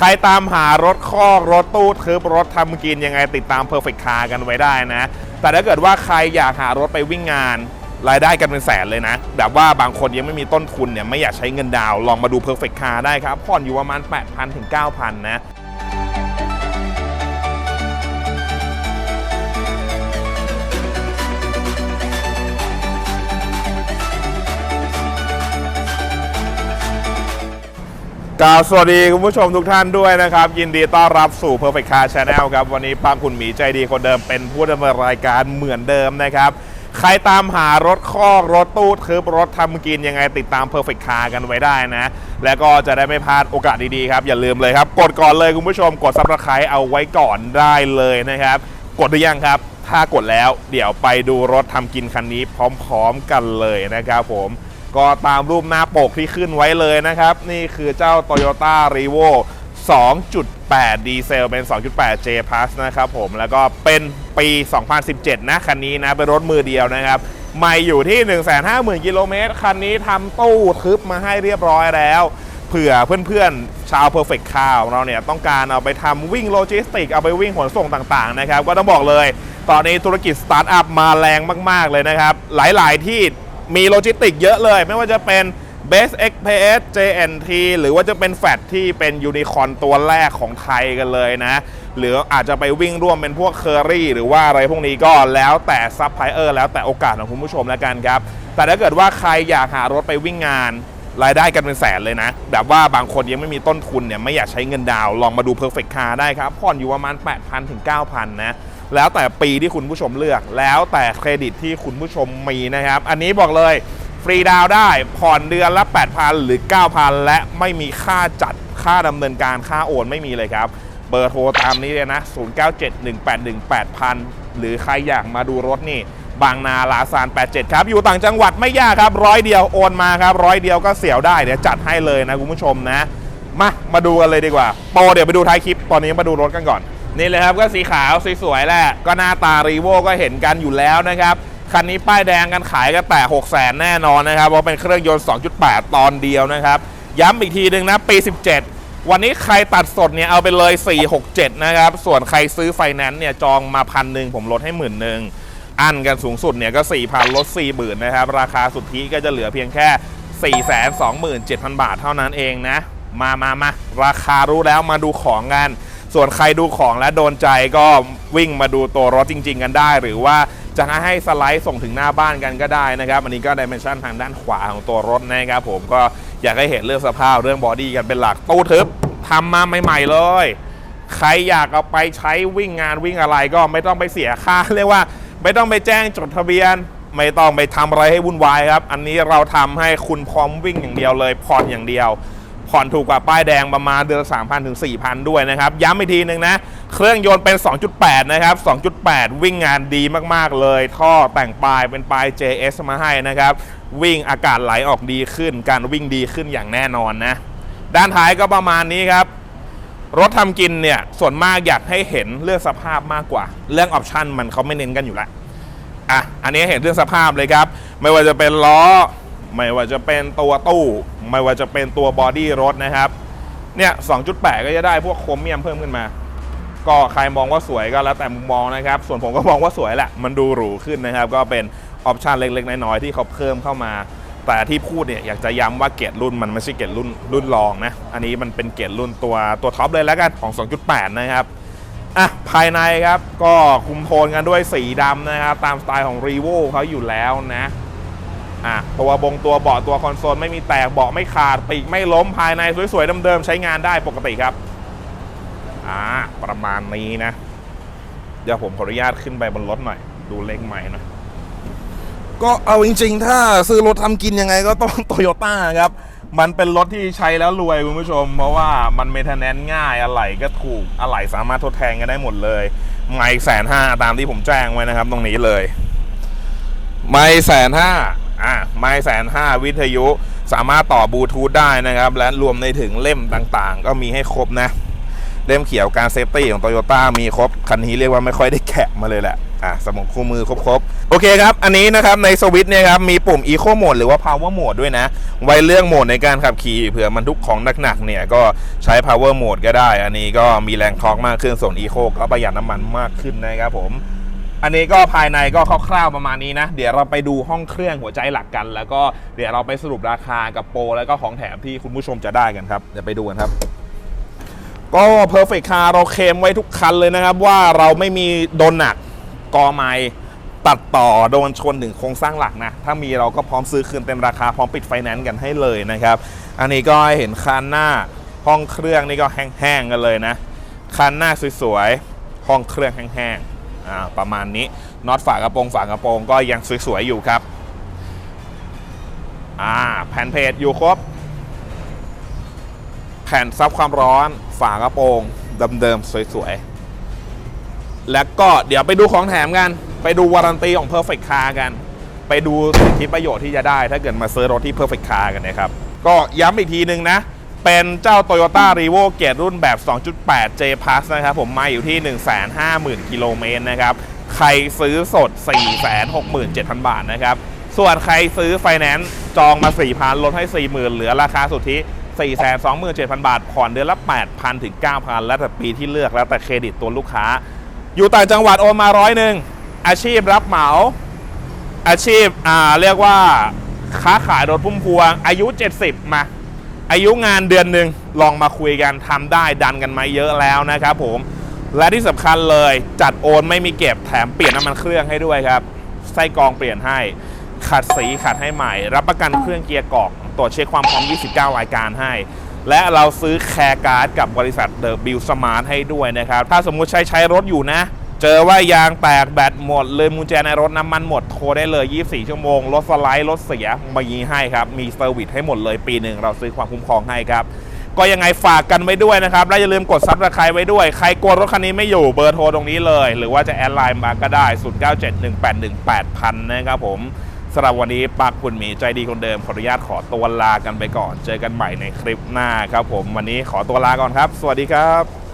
ใครตามหารถคอกรถตู้ทึบรถทำกินยังไงติดตาม Perfect Car กันไว้ได้นะ แต่ถ้าเกิดว่าใครอยากหารถไปวิ่งงาน รายได้กันเป็นแสนเลยนะ แบบว่าบางคนยังไม่มีต้นทุนเนี่ยไม่อยากใช้เงินดาวลองมาดู Perfect Car ได้ครับผ่อนอยู่ประมาณ 8,000 ถึง 9,000 นะ กล่าวสวัสดีคุณผู้ชมทุกท่านด้วยนะครับ ยินดีต้อนรับสู่ Perfect Car Channel ครับ วันนี้ป้าคุณหมีใจดีคนเดิมเป็นผู้ดำเนินรายการเหมือนเดิมนะครับ ใครตามหารถคอกรถตู้ทึบรถทำกินยังไงติดตาม Perfect Car กันไว้ได้นะ แล้วก็จะได้ไม่พลาดโอกาสดีๆครับ อย่าลืมเลยครับ กดก่อนเลยคุณผู้ชมกด Subscribe เอาไว้ก่อนได้เลยนะครับ กดหรือยังครับ ถ้ากดแล้วเดี๋ยวไปดูรถทำกินคันนี้พร้อม ๆ กันเลยนะครับผม ก็ตามรูปหน้าปกที่ขึ้นไว้เลยนะครับ นี่คือเจ้า Toyota r e v o 2.8 ดีเซลเป็น 2.8 J Plus นะครับผม แล้วก็เป็นปี 2017 นะคันนี้นะ เป็นรถมือเดียวนะครับไม่อยู่ที่ 150,000 กิโลเมตร คันนี้ทำตู้ทึบมาให้เรียบร้อยแล้วเผื่อเพื่อนๆ ชาว Perfect Car ของเราเนี่ยต้องการเอาไปทำวิ่งโลจิสติก เอาไปวิ่งขนส่งต่างๆนะครับ ก็ต้องบอกเลย ตอนนี้ธุรกิจสตาร์ทอัพมาแรงมากๆเลยนะครับ หลายๆที่ มีโลจิสติกเยอะเลย ไม่ว่าจะเป็น Best Express JNT หรือว่าจะเป็นแฟดที่เป็นยูนิคอนตัวแรกของไทยกันเลยนะ หรืออาจจะไปวิ่งร่วมเป็นพวกเคอรี่หรือว่าอะไรพวกนี้ก็แล้วแต่ซับไพเออร์แล้วแต่โอกาสของคุณผู้ชมแล้วกันครับ แต่ถ้าเกิดว่าใครอยากหารถไปวิ่งงานรายได้กันเป็นแสนเลยนะ แบบว่าบางคนยังไม่มีต้นทุนเนี่ยไม่อยากใช้เงินดาวลองมาดู Perfect Car ได้ครับผ่อนอยู่ประมาณ 8,000ถึง9,000 นะ แล้วแต่ปีที่คุณผู้ชมเลือก แล้วแต่เครดิตที่คุณผู้ชมมีนะครับ อันนี้บอกเลยฟรีดาวได้ผ่อนเดือนละ 8,000 หรือ 9,000 และไม่มีค่าจัดค่าดำเนินการค่าโอนไม่มีเลยครับ เบอร์โทรตามนี้เลยนะ 0971818000 หรือใครอยากมาดูรถนี่ บางนาลาซาน 87 ครับ อยู่ต่างจังหวัดไม่ยากครับ ร้อยเดียวโอนมาครับ ร้อยเดียวก็เสียวได้ เดี๋ยวจัดให้เลยนะคุณผู้ชมนะ มา มาดูกันเลยดีกว่าโปรเดี๋ยวไปดูท้ายคลิป ตอนนี้มาดูรถกันก่อน นี่เลยครับก็สีขาวสวยๆแหละก็หน้าตารีโวก็เห็นกันอยู่แล้วนะครับคันนี้ป้ายแดงกันขายกันแต่6 0 0 0 0แน่นอนนะครับเพราะเป็นเครื่องยนต์ 2.8 ตอนเดียวนะครับ ย้ำอีกทีหนึ่งนะปี 17 วันนี้ใครตัดสดเนี่ยเอาไปเลย 467 นะครับ ส่วนใครซื้อไฟแนนซ์เนี่ยจองมาพันหนึ่งผมลดให้หมื่นหนึ่งอันกันสูงสุดเนี่ยก็ 4,000 ลด 40,000 นะครับ ราคาสุทธิก็จะเหลือเพียงแค่ 427,000 บาทเท่านั้นเองนะ มามามาราคารู้แล้วมาดูของกัน ส่วนใครดูของและโดนใจก็วิ่งมาดูตัวรถจริง ๆ กันได้ หรือว่าจะให้สไลด์ส่งถึงหน้าบ้านกันก็ได้นะครับอันนี้ก็ดิเมนชันทางด้านขวาของตัวรถนะครับผมก็อยากให้เห็นเรื่องสภาพเรื่องบอดี้กันเป็นหลักตู้ทึบทำมาใหม่ๆเลย ใครอยากเอาไปใช้วิ่งงานวิ่งอะไรก็ไม่ต้องไปเสียค่าเรียกว่า ไม่ต้องไปแจ้งจดทะเบียน ไม่ต้องไปทำอะไรให้วุ่นวายครับ อันนี้เราทำให้คุณพร้อมวิ่งอย่างเดียวเลยผ่อนอย่างเดียว ผ่อนถูกกว่าป้ายแดงประมาณเดือนละ3,000ถึง4,000 ด้วยนะครับ ย้ำอีกทีหนึ่งนะ เครื่องยนต์เป็น 2.8 นะครับ 2.8 วิ่งงานดีมากๆเลย ท่อแต่งปลายเป็นปลาย JS มาให้นะครับ วิ่งอากาศไหลออกดีขึ้น การวิ่งดีขึ้นอย่างแน่นอนนะ ด้านท้ายก็ประมาณนี้ครับรถทำกินเนี่ยส่วนมากอยากให้เห็นเรื่องสภาพมากกว่า เรื่องออปชันมันเขาไม่เน้นกันอยู่แล้วอะอันนี้เห็นเรื่องสภาพเลยครับ ไม่ว่าจะเป็นล้อ ไม่ว่าจะเป็นตัวตู้ ไม่ว่าจะเป็นตัวบอดี้รถนะครับ เนี่ย 2.8 ก็จะได้พวกโครเมียมเพิ่มขึ้นมา ก็ใครมองว่าสวยก็แล้วแต่มุมมองนะครับ ส่วนผมก็มองว่าสวยแหละ มันดูหรูขึ้นนะครับ ก็เป็นออปชันเล็กๆ น้อยๆ ที่เขาเพิ่มเข้ามา แต่ที่พูดเนี่ยอยากจะย้ำว่าเกรดรุ่นมันไม่ใช่เกรดรุ่นรุ่นรองนะ อันนี้มันเป็นเกรดรุ่นตัวตัวท็อปเลยแล้วกันของ 2.8 นะครับอะภายในครับก็คุมโทนกันด้วยสีดำนะครับ ตามสไตล์ของ r e v o เขาอยู่แล้วนะ อะตัวบงตัวเบาะตัวคอนโซลไม่มีแตกเบาะไม่ขาดปีกไม่ล้มภายในสวยๆเดิมๆใช้งานได้ปกติครับอ่าประมาณนี้นะ เดี๋ยวผมขออนุญาตขึ้นไปบนรถหน่อย ดูเล็กใหม่หน่อยก็เอาจริง ๆ ถ้าซื้อรถทำกินยังไงก็ต้องโตโยต้าครับ มันเป็นรถที่ใช้แล้วรวยคุณผู้ชม เพราะว่ามันเมทแนนง่ายอะไหล่ก็ถูกอะไหล่สามารถทดแทนกันได้หมดเลยไม่แสนห้าตามที่ผมแจ้งไว้นะครับ ตรงนี้เลย ไม่แสนห้า อะไม่แสนห้าวิทยุ สามารถต่อบลูทูธได้นะครับ และรวมในถึงเล่มต่างๆ ก็มีให้ครบนะ เล่มเขียวการเซฟตี้ของโตโยต้ามีครบ คันนี้เรียกว่าไม่ค่อยได้แกะมาเลยแหละอะสมองคู่มือครบๆ โอเคครับ อันนี้นะครับ ในสวิตเนี่ยครับ มีปุ่ม Eco Mode หรือว่า Power Mode ด้วยนะ ไว้เรื่องโหมดในการขับขี่เผื่อมันทุกของหนักๆเนี่ย ก็ใช้ Power Mode ก็ได้ อันนี้ก็มีแรงทอร์กมากขึ้นส่วน Eco ก็ประหยัดน้ำมันมากขึ้นนะครับผม อันนี้ก็ภายในก็คร่าวๆประมาณนี้นะ เดี๋ยวเราไปดูห้องเครื่องหัวใจหลักกัน แล้วก็เดี๋ยวเราไปสรุปราคากับโปรแล้วก็ของแถมที่คุณผู้ชมจะได้กันครับเดี๋ยวไปดูกันครับ ก็ Perfect Car เราเคลมไว้ทุกคันเลยนะครับ ว่าเราไม่มีโดนหนักกอไม้ตัดต่อโดนชนถึงโครงสร้างหลักนะ ถ้ามีเราก็พร้อมซื้อคืนเต็มราคาพร้อมปิดไฟแนนซ์กันให้เลยนะครับ อันนี้ก็เห็นคันหน้าห้องเครื่องนี่ก็แห้งๆกันเลยนะคันหน้าสวยๆห้องเครื่องแห้งๆ ประมาณนี้น็อตฝากระโปรงฝากระโปรงก็ยังสวยๆอยู่ครับอ่าแผ่นเพจอยู่ครบ แผ่นซับความร้อนฝากระโปรงเดิมๆสวยๆ แล้วก็เดี๋ยวไปดูของแถมกัน ไปดูวารันตีของ Perfect Car กัน ไปดูสิทธิประโยชน์ที่จะได้ ถ้าเกิดมาซื้อรถที่ Perfect Car กันนะครับ ก็ย้ำอีกทีนึงนะ เป็นเจ้า Toyota r e v o เกียรดรุ่นแบบ 2.8 J Plus นะครับผมมาอยู่ที่ 150,000 กิโลเมตรนะครับ ใครซื้อสด 467,000 บาทนะครับ ส่วนใครซื้อไฟแนนซ์จองมา 4,000 ลดให้ 40,000 เหลือราคาสุทธิ427,000 บาท ผ่อนเดือนละ 8,000 ถึง 9,000 แล้วแต่ปีที่เลือกแล้วแต่เครดิตตัวลูกค้า อยู่ต่างจังหวัดโอนมาร้อยหนึ่งอาชีพรับเหมา อาชีพอ่าเรียกว่าค้าขายรถพุ่มพวงอายุ 70 มา อายุงานเดือนหนึ่งลองมาคุยกันทำได้ดันกันมาเยอะแล้วนะครับผมและที่สำคัญเลยจัดโอนไม่มีเก็บแถมเปลี่ยนน้ำมันเครื่องให้ด้วยครับไส้กรองเปลี่ยนให้ขัดสีขัดให้ใหม่ รับประกันเครื่องเกียร์กรอกตรวจเช็คความพร้อม 29 รายการให้ และเราซื้อแคร์การ์ดกับบริษัทเดอะบิลสมาร์ทให้ด้วยนะครับ ถ้าสมมุติใช้ใช้รถอยู่นะ เจอว่ายางแตกแบตหมดเลยมูญแจในรถน้ำมันหมดโทรได้เลย 24 ชั่วโมง รถสไลด์ รถเสียมีให้ครับ มีเซอร์วิสให้หมดเลยปีหนึ่งเราซื้อความคุ้มครองให้ครับ ก็ยังไงฝากกันไว้ด้วยนะครับ และอย่าลืมกดซับสไครต์ไว้ด้วย ใครกลัวรถคันนี้ไม่อยู่เบอร์โทรตรงนี้เลย หรือว่าจะแอดไลน์มาก็ได้0971818000นะครับผมสำหรับวันนี้ปักคุณหมีใจดีคนเดิมขออนุญาตขอตัวลากันไปก่อน เจอกันใหม่ในคลิปหน้าครับผมวันนี้ขอตัวลาก่อนครับ สวัสดีครับ